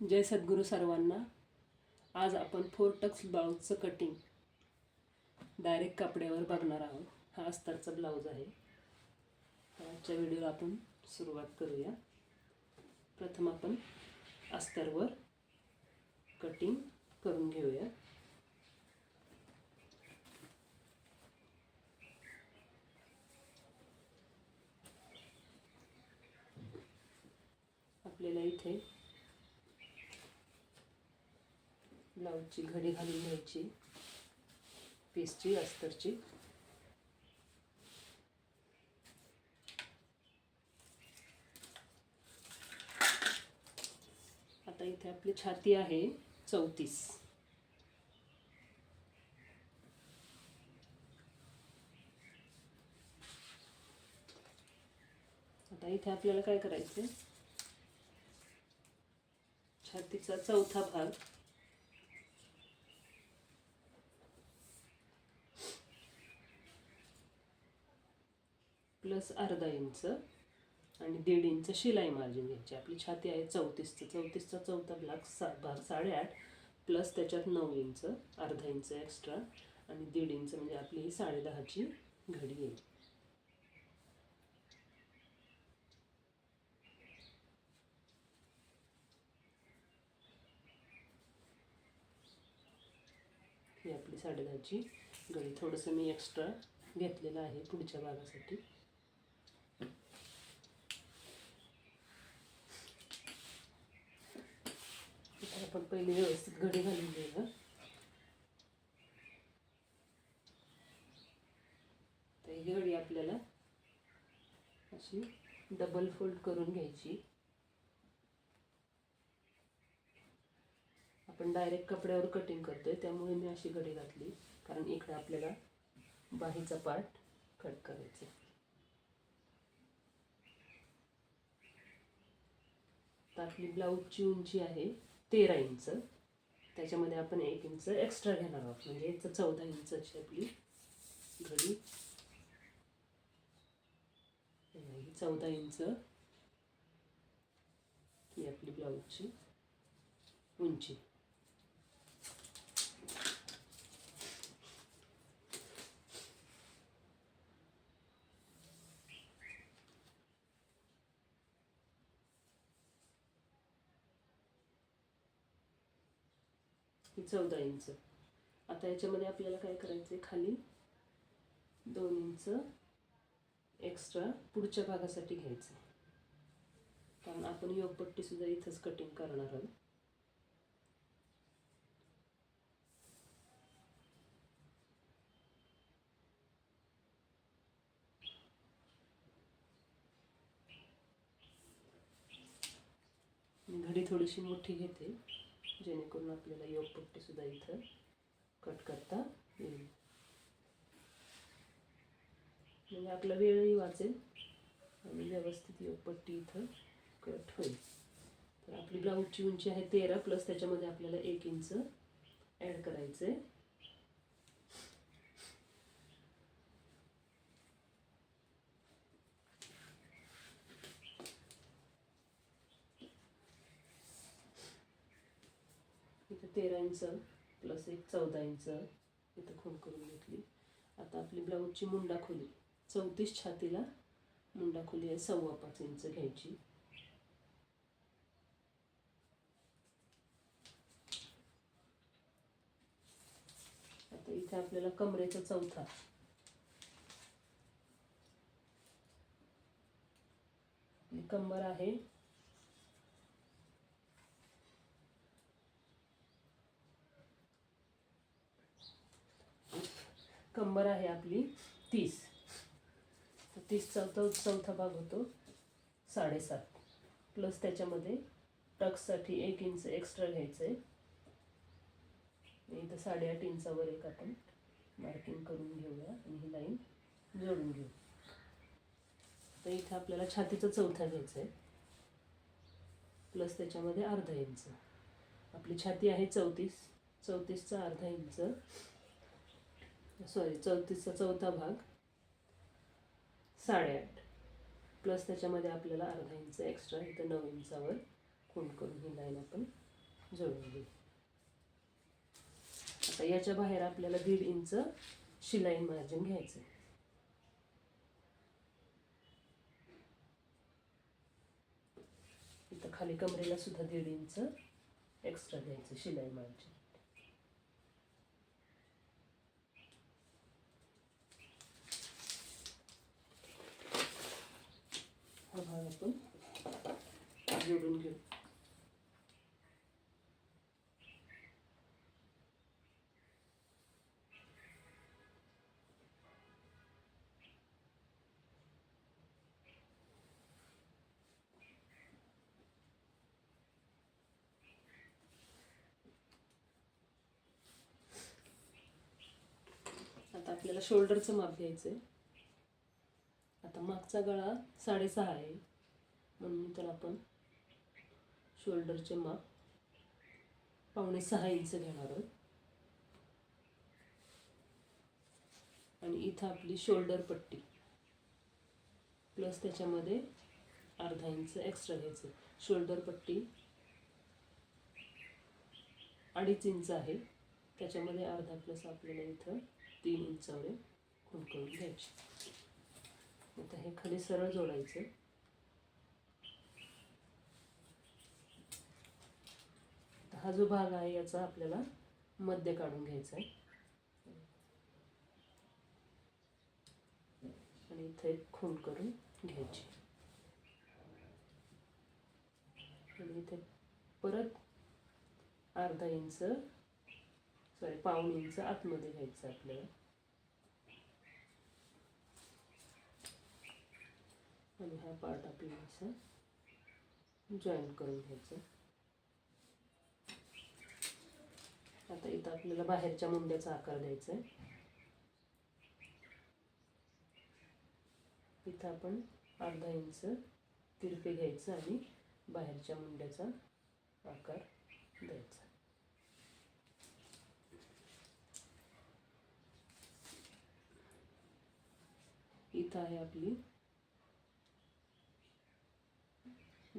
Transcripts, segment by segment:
जय सद्गुरू सर्वांना. आज आपण फोर टक्स ब्लाऊजचं कटिंग डायरेक्ट कापड्यावर बघणार आहोत. हा अस्तरचा ब्लाऊज आहे. आजच्या व्हिडिओला आपण सुरुवात करूया. प्रथम आपण अस्तरवर कटिंग करून घेऊया. आपल्याला इथे ब्लाऊजची घडी घालून घ्यायची. पीसची अस्तरची. आता इथे आपली छाती आहे चौतीस. आता इथे आपल्याला काय करायचं छातीचा चौथा भाग. प्लस अर्धा इंच आणि दीड इंच शिलाई मार्जिन घ्यायची. आपली छाती आहे चौतीसचं चौतीसचा चौथा ब्लॉक सा भाग साडेआठ प्लस त्याच्यात नऊ इंच अर्धा इंच एक्स्ट्रा आणि दीड इंच म्हणजे आपली ही साडेदहाची घडी येईल ही आपली साडेदहाची घडी. थोडंसं मी एक्स्ट्रा घेतलेलं आहे पुढच्या भागासाठी आता आपण पहिले व्यवस्थित घडी घालून घेणार तर ही घडी आपल्याला अशी डबल फोल्ड करून घ्यायची. आपण डायरेक्ट कपड्यावर कटिंग करतोय त्यामुळे मी अशी घडी घातली. कारण इकडे आपल्याला बाहीचा पार्ट कट करायचा तर आपली ब्लाऊजची उंची आहे तेरा इंच. त्याच्यामध्ये आपण एक इंच एक्स्ट्रा घेणार आहोत. म्हणजे चौदा इंचाची आपली घडी. चौदा इंच ही आपली ब्लाऊजची उंची. ही चौदा इंच आता याच्यामध्ये आपल्याला काय करायचं आहे खाली दोन इंच एक्स्ट्रा पुढच्या भागासाठी घ्यायचं कारण आपण योगपट्टी सुद्धा इथंच कटिंग करणार आहोत. घडी थोडीशी मोठी घेते. जेणेकरून आपल्याला योगपट्टीसुद्धा इथं कट करता येईल. म्हणजे आपला वेळही वाचेल आणि व्यवस्थित योगपट्टी इथं कट होईल. तर आपली ब्लाऊजची उंची आहे तेरा प्लस त्याच्यामध्ये आपल्याला एक इंच ॲड करायचं आहे तेरा इंच प्लस एक चौदा इंच इथं खोल करून घेतली. आता आपली ब्लाऊजची मुंडा खोली. चौतीस छातीला मुंडा खोली आहे सव्वा पाच इंच घ्यायची. आता इथे आपल्याला कमरेचा चौथा. कंबर आहे कंबर आहे आपली तीस. तर तीस चौथा चौथा भाग होतो साडेसात. प्लस त्याच्यामध्ये टक्ससाठी एक इंच एक्स्ट्रा घ्यायचं आहे इथं साडेआठ इंचावर एक आपण मार्किंग करून घेऊया आणि ही लाईन जोडून घेऊ. तर इथं आपल्याला छातीचा चौथा घ्यायचा आहे प्लस त्याच्यामध्ये अर्धा इंच आपली छाती आहे चौतीस. चौतीसचा अर्धा इंच सॉरी चौतीसचा चौथा भाग. साडेआठ. प्लस त्याच्यामध्ये आपल्याला अर्धा इंच एक्स्ट्रा इथं नऊ इंचावर खूण करून ही लाईन आपण जोडून घेऊ. आता याच्या बाहेर आपल्याला दीड इंच शिलाई मार्जिन घ्यायचं इथं खाली कमरेला सुद्धा दीड इंच एक्स्ट्रा घ्यायचं शिलाई मार्जिन हा भाग आपण जोडून घेऊ. आता आपल्याला शोल्डरचं माप घ्यायचं आहे आता मागचा गळा साडेसहा आहे. म्हणून तर आपण शोल्डरचे माप पावणे सहा इंच घेणार आहोत. आणि इथं आपली शोल्डर पट्टी. प्लस त्याच्यामध्ये अर्धा इंच एक्स्ट्रा घ्यायचं शोल्डर पट्टी अडीच इंच आहे. त्याच्यामध्ये अर्धा प्लस आपल्याला इथं तीन इंचावर खुणकळून करून घ्यायची. आता हे खाली सरळ जोडायचं हा जो भाग आहे याचा आपल्याला मध्य काढून घ्यायचा आहे आणि इथे खूण करून घ्यायची. आणि इथे परत अर्धा इंच सॉरी पाऊण इंच आतमध्ये घ्यायचं आपल्याला. आणि हा पार्ट आपल्याला असं जॉईन करून घ्यायचं. आता इथं आपल्याला बाहेरच्या मुंड्याचा आकार द्यायचा आहे इथं आपण अर्धा इंच तिरपे घ्यायचं आणि बाहेरच्या मुंड्याचा आकार द्यायचा. इथं आहे आपली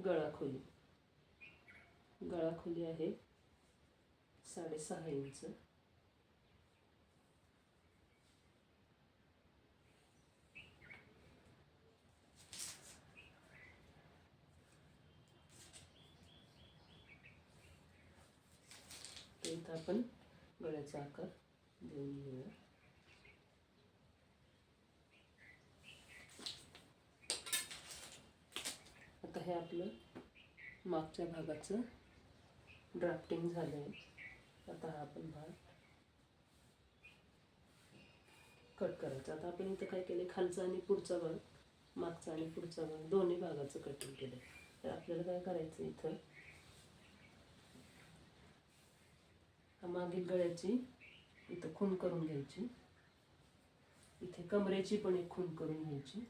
गळाखोली गळाखोली आहे साडेसहा इंच. इथं आपण गळ्याचा आकार देऊन घेऊया. हे आपलं मागच्या भागाचं ड्राफ्टिंग झालं आहे आता हा आपण भाग कट करायचा. आता आपण इथं काय केलं खालचा आणि पुढचा भाग मागचा आणि पुढचा भाग दोन्ही भागाचं कटिंग केलं तर आपल्याला काय करायचं इथं? मागील गळ्याची इथं खून करून घ्यायची. इथे कमरेची पण एक खून करून घ्यायची.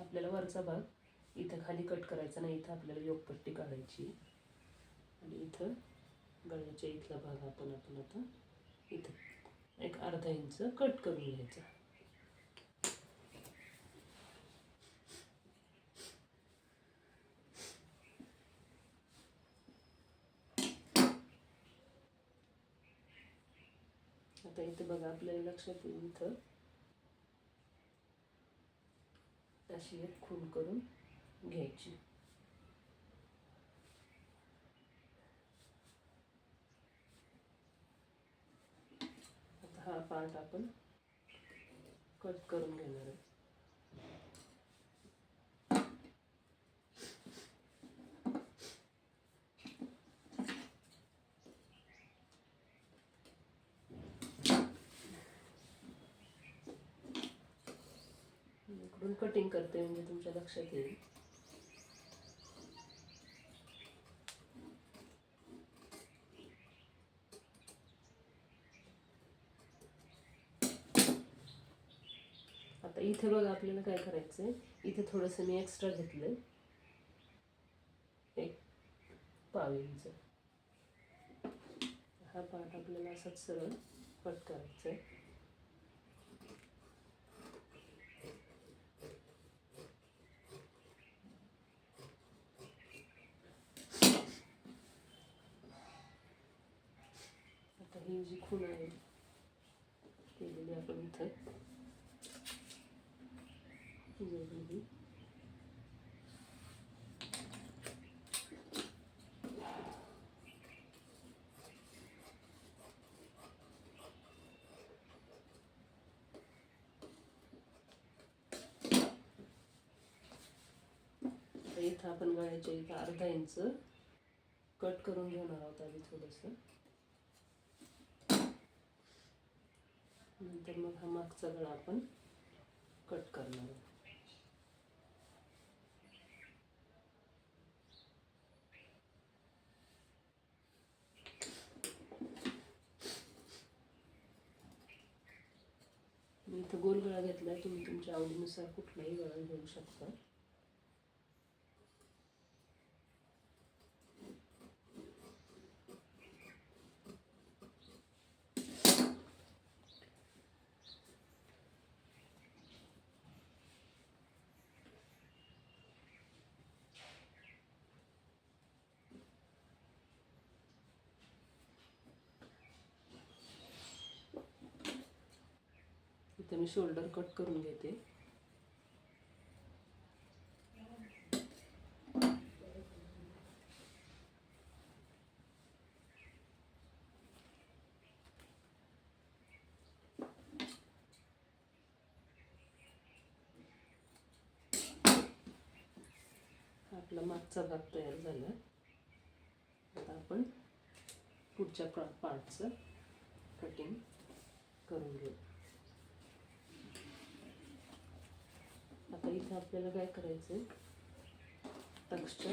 आपल्याला वरचा भाग इथं खाली कट करायचा नाही इथं आपल्याला योगपट्टी काढायची. आणि इथं गळ्याच्या इथला भाग आपण आपण आता इथं एक अर्धा इंच कट करून घ्यायचा. आता इथं बघा आपल्याला लक्षात येईल इथं अशी एक खून करून घ्यायची. आता हा पार्ट आपण कट करून घेणार आहे आपण कटिंग करते म्हणजे तुमच्या लक्षात येईल. आता इथे बघा आपल्याला काय करायचंय. इथे थोडंसं मी एक्स्ट्रा घेतलंय. एक पाव इंच. हा पार्ट आपल्याला असाच सरळ कट करायचा आहे ही जी खूण आहे केलेली आपण इथं. जोडून घेऊ आता इथं आपण गळ्याच्या इथं अर्धा इंच कट करून घेणार आहोत आधी थोडंसं. नंतर मग हा मागचा गळा आपण कट करणार आहोत. मी इथं गोल गळा घेतला आहे तुम्ही तुमच्या आवडीनुसार कुठलाही गळा घेऊ शकता. इथं मी शोल्डर कट करून घेते. आपला मागचा भाग तयार झाला. आता आपण पुढच्या पार्टचं कटिंग करून घेऊ. आता इथं आपल्याला काय करायचं आहे टक्सच्या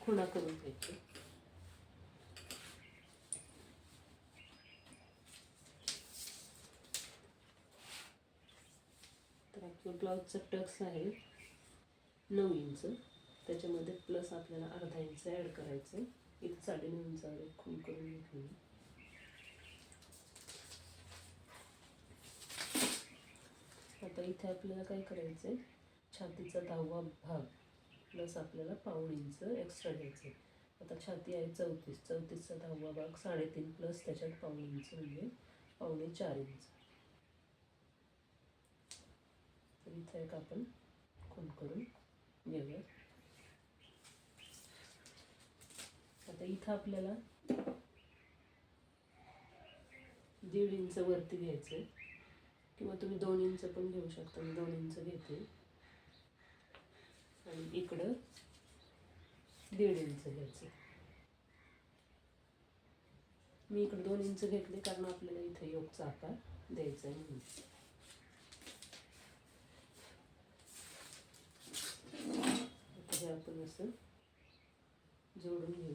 खुणा करून घ्यायचे. तर आपलं ब्लाऊजचं टक्स आहे नऊ इंच. त्याच्यामध्ये प्लस आपल्याला अर्धा इंच ॲड करायचं आहे इथं साडेनऊ इंचावर एक खून करून घेतली आता इथे आपल्याला काय करायचं आहे छातीचा दहावा भाग प्लस आपल्याला पाऊण इंच एक्स्ट्रा घ्यायचं आहे आता छाती आहे चौतीस. चौतीसचा दहावा भाग साडेतीन प्लस त्याच्यात पाऊण इंच म्हणजे पावणे चार इंच तर इथं एक आपण खून करून घेऊया. आता इथं आपल्याला दीड इंच वरती घ्यायचं आहे किंवा तुम्ही दोन इंच पण घेऊ शकता. मी दोन इंच घेते. आणि इकडं दीड इंच घ्यायचं. मी इकडं दोन इंच घेतले कारण आपल्याला इथं योगचा आकार द्यायचा आहे म्हणून. हे आपण असं जोडून घेऊ.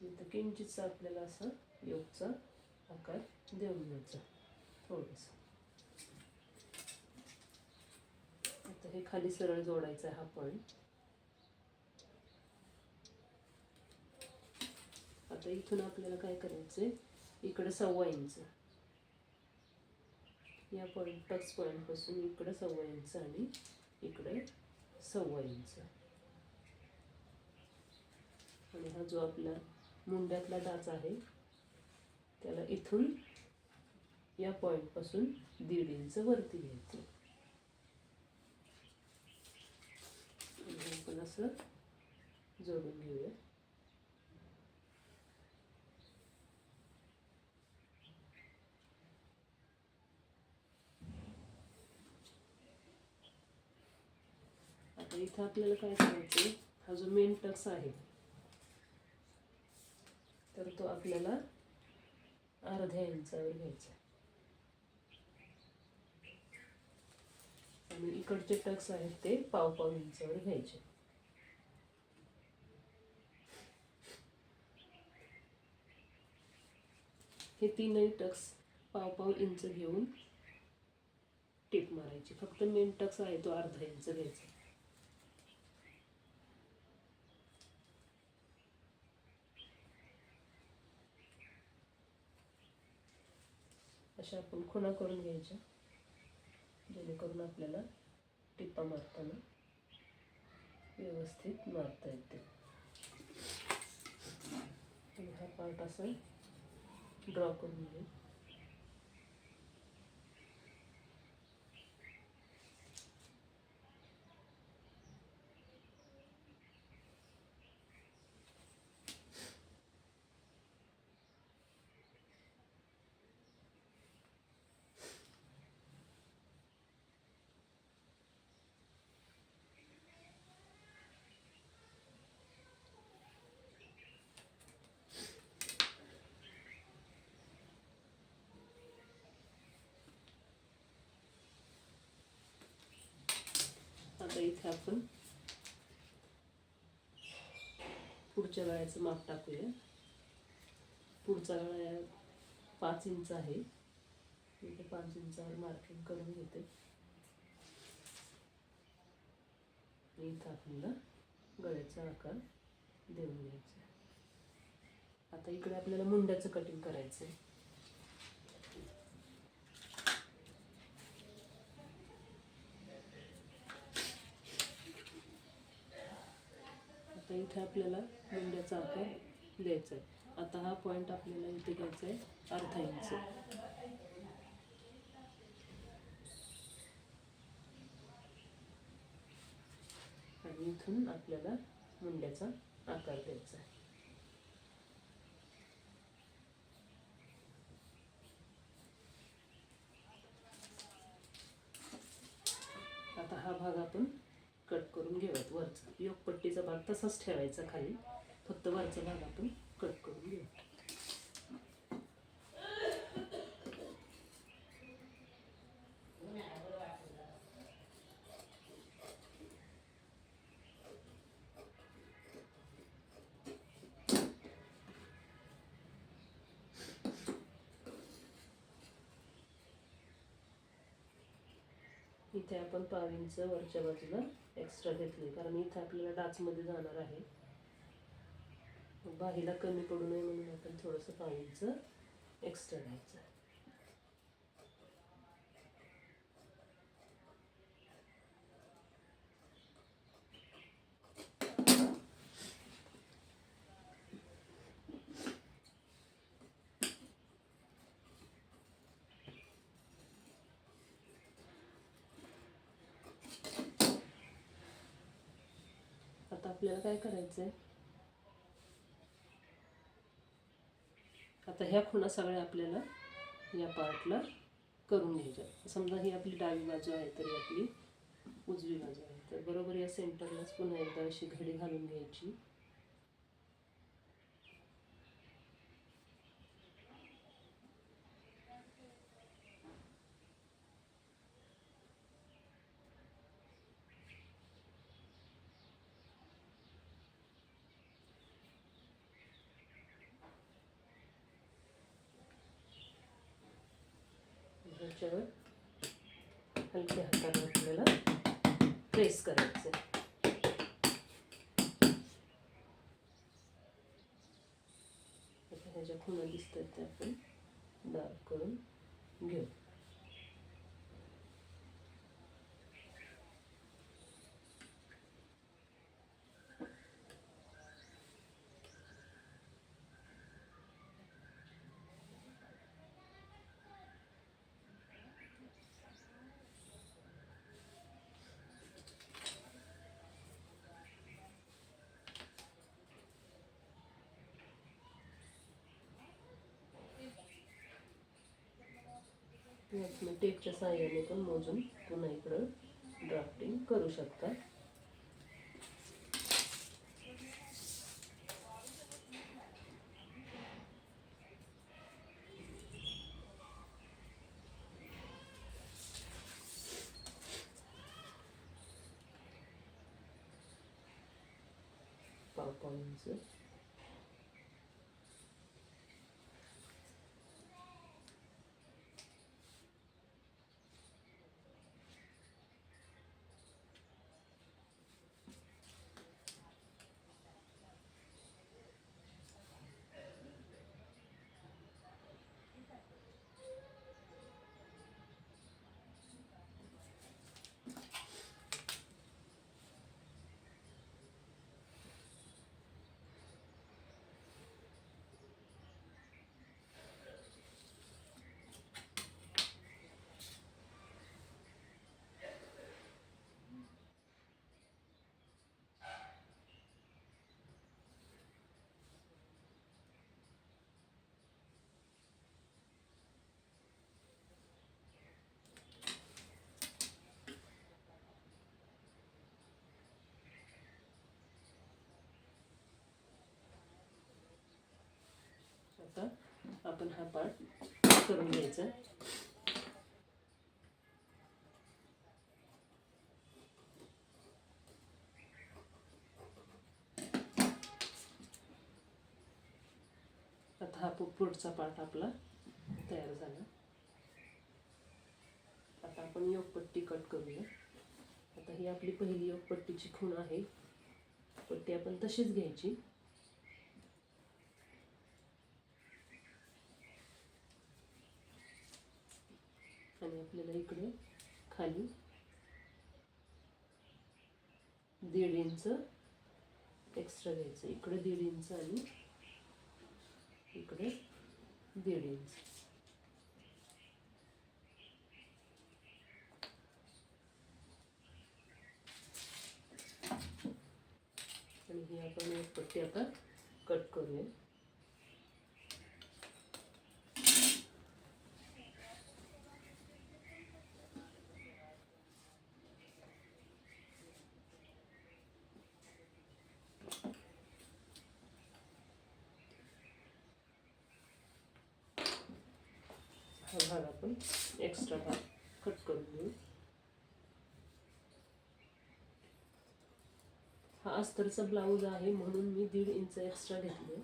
इथं किंचितचा आपल्याला असा योगचा आकार देऊन घ्यायचा थोडंसं. आता हे खाली सरळ जोडायचं आहे हा पॉईंट आता इथून आपल्याला काय करायचंय? इकडं सव्वा इंच या पॉईंट टच पॉईंटपासून सव्वा इंच आणि इकडे सव्वा इंच आणि हा जो आपला मुंड्यातला डाच आहे त्याला इथून या पॉईंटपासून दीड इंच वरती घ्यायचं आणि आपण असं जोडून घेऊया. आता इथं आपल्याला काय करायचं हा जो मेन टक्स आहे तर तो आपल्याला अर्ध्या इंचावर घ्यायचा आणि इकडचे टक्स आहेत ते पाव पाव इंचावर घ्यायचे. हे तीनही टक्स पाव पाव इंच घेऊन टिप मारायची. फक्त मेन टक्स आहे तो अर्धा इंच घ्यायचा. अशा आपण खुणा करून घ्यायच्या. जेणेकरून आपल्याला टिप्पा मारताना व्यवस्थित मारता येते. हा पार्ट असेल ड्रॉ करून घेऊ आता इथे आपण पुढच्या गळ्याचं माप टाकूया. पुढचा गळा पाच इंच आहे. इथे पाच इंचावर मार्किंग करून घेते. इथं आपल्याला गळ्याचा आकार देऊन घ्यायचा आता इकडे आपल्याला मुंड्याचं कटिंग करायचं आहे आता इथे आपल्याला मुंड्याचा आकार द्यायचा आहे. आता हा पॉईंट आपल्याला इथे घ्यायचा आहे अर्धा इंच आणि इथून आपल्याला मुंड्याचा आकार द्यायचा आहे. आता हा भाग आपण कट करून घेऊयात वरचा. योग भाग तसाच ठेवायचा खाली. फक्त वरच्या भागातून आपण कट करून घेऊ. इथे आपण पाविंच वरच्या बाजूला एक्स्ट्रा घेतले. कारण इथे आपल्याला डाचमध्ये जाणार आहे. मग बाहीला कमी पडू नये म्हणून आपण थोडंसं पाणीचं एक्स्ट्रा घ्यायचं आता आपल्याला काय करायचं आहे आता ह्या खुणा सगळ्या आपल्याला या पार्टला करून घ्यायच्या. समजा ही आपली डावी बाजू आहे तर आपली उजवी बाजू आहे. तर बरोबर या सेंटरलाच पुन्हा एकदा अशी घडी घालून घ्यायची. ह्याच्यावर हलक्या हाताने आपल्याला प्रेस करायचं आता ह्याच्या खुणा दिसतात त्या आपण डार्क करून घेऊ. तुम्ही टेपच्या साह्याने पण मोजून पुन्हा इकडं ड्राफ्टिंग करू शकता. पाव पाव इंच आपण हा पार्ट करून घ्यायचा. आता हा पु- पुढचा पार्ट आपला तयार झाला. आता आपण योगपट्टी कट करूया. आता ही आपली पहिली योगपट्टीची खूण आहे. पट्टी आपण तशीच घ्यायची आणि आपल्याला इकडे खाली दीड इंच एक्स्ट्रा घ्यायचं. इकडे दीड इंच आणि इकडे दीड इंच. आणि ही आपण एक पट्टी आता कट करूया. हा भाग आपण एक्स्ट्रा भाग कट करून घेऊ. हा अस्तरचा ब्लाऊज आहे म्हणून मी दीड इंच एक्स्ट्रा घेतले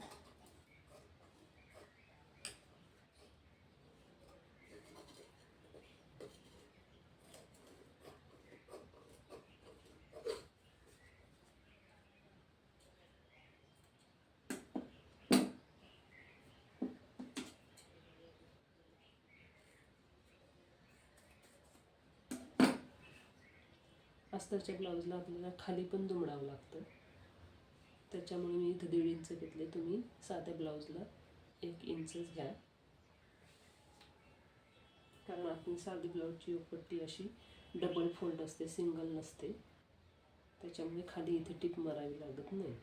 अस्तरच्या ब्लाऊजला आपल्याला खाली पण दुमडावं लागतं. त्याच्यामुळे मी इथं दीड इंच घेतले तुम्ही. साध्या ब्लाऊजला एक इंचच घ्या. कारण आपण साधी ब्लाऊजची पट्टी अशी डबल फोल्ड असते सिंगल नसते. त्याच्यामुळे खाली इथे टिप मारावी लागत नाही.